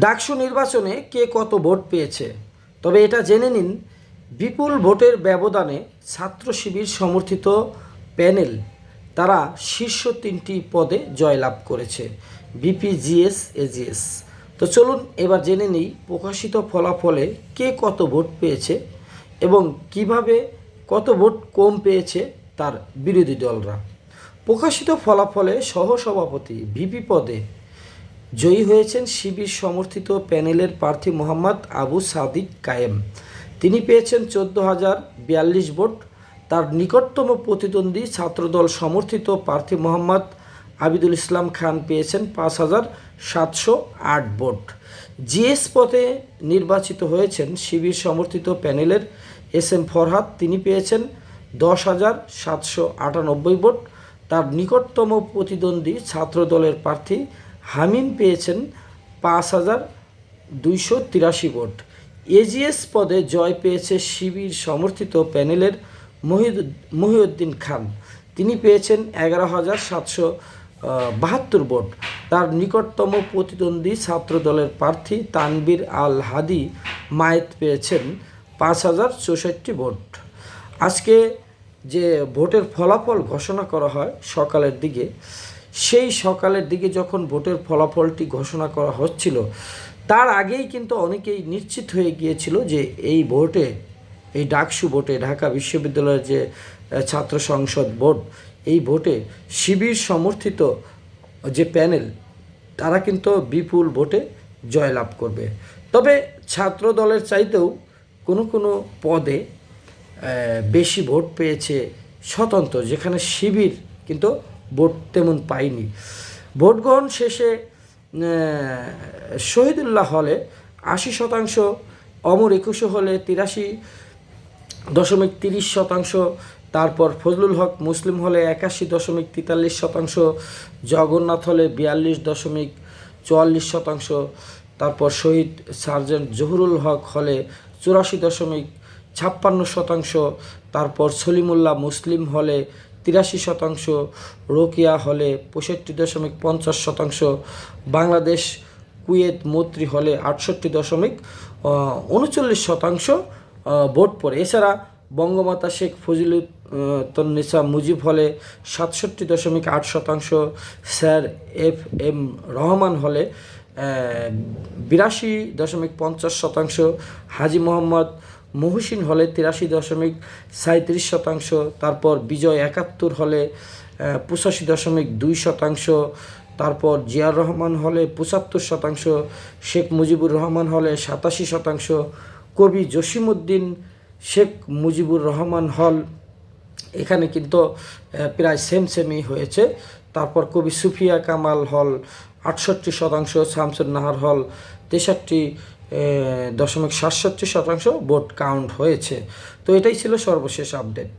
ডাকসু নির্বাচনে কে কত ভোট পেয়েছে? তবে এটা জেনে নিন, বিপুল ভোটের ব্যবধানে ছাত্র শিবির সমর্থিত প্যানেল, তারা শীর্ষ তিনটি পদে জয়লাভ করেছে বিপিজিএস এজিএস। তো চলুন এবার জেনে নিই প্রকাশিত ফলাফলে কে কত ভোট পেয়েছে এবং কীভাবে কত ভোট কম পেয়েছে তার বিরোধী দলরা। প্রকাশিত ফলাফলে সহসভাপতি ভিপি পদে জয়ী হয়েছেন শিবির সমর্থিত প্যানেলের প্রার্থী মোহাম্মদ আবু সাদিক কায়েম। তিনি পেয়েছেন চোদ্দ হাজার বিয়াল্লিশ ভোট। তার নিকটতম প্রতিদ্বন্দ্বী ছাত্রদল সমর্থিত প্রার্থী মোহাম্মদ আবিদুল ইসলাম খান পেয়েছেন পাঁচ হাজার সাতশো আট ভোট। জিএস পদে নির্বাচিত হয়েছেন শিবির সমর্থিত প্যানেলের এস এম ফরহাদ। তিনি পেয়েছেন দশ হাজার সাতশো আটানব্বই ভোট। তার নিকটতম প্রতিদ্বন্দ্বী ছাত্রদলের প্রার্থী হামিম পেয়েছেন পাঁচ হাজার দুইশো তিরাশি ভোট। এজিএস পদে জয় পেয়েছে শিবির সমর্থিত প্যানেলের মহিউদ্দিন খান। তিনি পেয়েছেন এগারো হাজার সাতশো বাহাত্তর ভোট। তার নিকটতম প্রতিদ্বন্দ্বী ছাত্রদলের প্রার্থী তানবির আল হাদি মায়েত পেয়েছেন পাঁচ হাজার চৌষট্টি ভোট। আজকে যে ভোটের ফলাফল ঘোষণা করা হয় সকালের দিকে সেই সকালের দিকে যখন ভোটের ফলাফলটি ঘোষণা করা হচ্ছিল, তার আগেই কিন্তু অনেকেই নিশ্চিত হয়ে গিয়েছিল যে এই ভোটে, এই ডাকসু ভোটে, ঢাকা বিশ্ববিদ্যালয়ের যে ছাত্র সংসদ ভোট এই ভোটে শিবির সমর্থিত যে প্যানেল, তারা কিন্তু বিপুল ভোটে জয়লাভ করবে। তবে ছাত্র দলের চাইতেও কোনো কোনো পদে বেশি ভোট পেয়েছে স্বতন্ত্র, যেখানে শিবির কিন্তু ভোট তেমন পায়নি ভোট গ্রহণ শেষে শহীদুল্লাহ হলে আশি শতাংশ, অমর একুশে হলে তিরাশি দশমিক তিরিশ শতাংশ, তারপর ফজলুল হক মুসলিম হলে একাশি দশমিক তেতাল্লিশ শতাংশ, জগন্নাথ হলে বিয়াল্লিশ দশমিক চুয়াল্লিশ শতাংশ, তারপর শহীদ সার্জেন্ট জহুরুল হক হলে চুরাশি দশমিক ছাপ্পান্ন শতাংশ, তারপর সলিমুল্লাহ মুসলিম হলে তিরাশি শতাংশ, রোকিয়া হলে পঁয়ষট্টি দশমিক পঞ্চাশ শতাংশ, বাংলাদেশ, কুয়েত, মৈত্রী হলে আটষট্টি দশমিক উনচল্লিশ শতাংশ ভোট পড়ে। এছাড়া বঙ্গমাতা শেখ ফজিলুত্তন্নেসা মুজিব হলে সাতষট্টি দশমিক আট শতাংশ, স্যার এফ এম রহমান হলে বিরাশি দশমিক পঞ্চাশ শতাংশ, হাজি মোহাম্মদ মহসিন হলে তিরাশি দশমিক সাঁত্রিশ শতাংশ, তারপর বিজয় একাত্তর হলে পঁচাশি দশমিক দুই শতাংশ, তারপর জিয়ার রহমান হলে পঁচাত্তর শতাংশ, শেখ মুজিবুর রহমান হলে সাতাশি শতাংশ, কবি জসিমউদ্দিন, শেখ মুজিবুর রহমান হল, এখানে কিন্তু প্রায় সেম সেমই হয়েছে। তারপর কবি সুফিয়া কামাল হল, আটষট্টি শতাংশ শামসুর নাহার হল, তেষট্টি দশমিক সাতষট্টি শতাংশ ভোট কাউন্ট হয়েছে তো এটাই ছিল সর্বশেষ আপডেট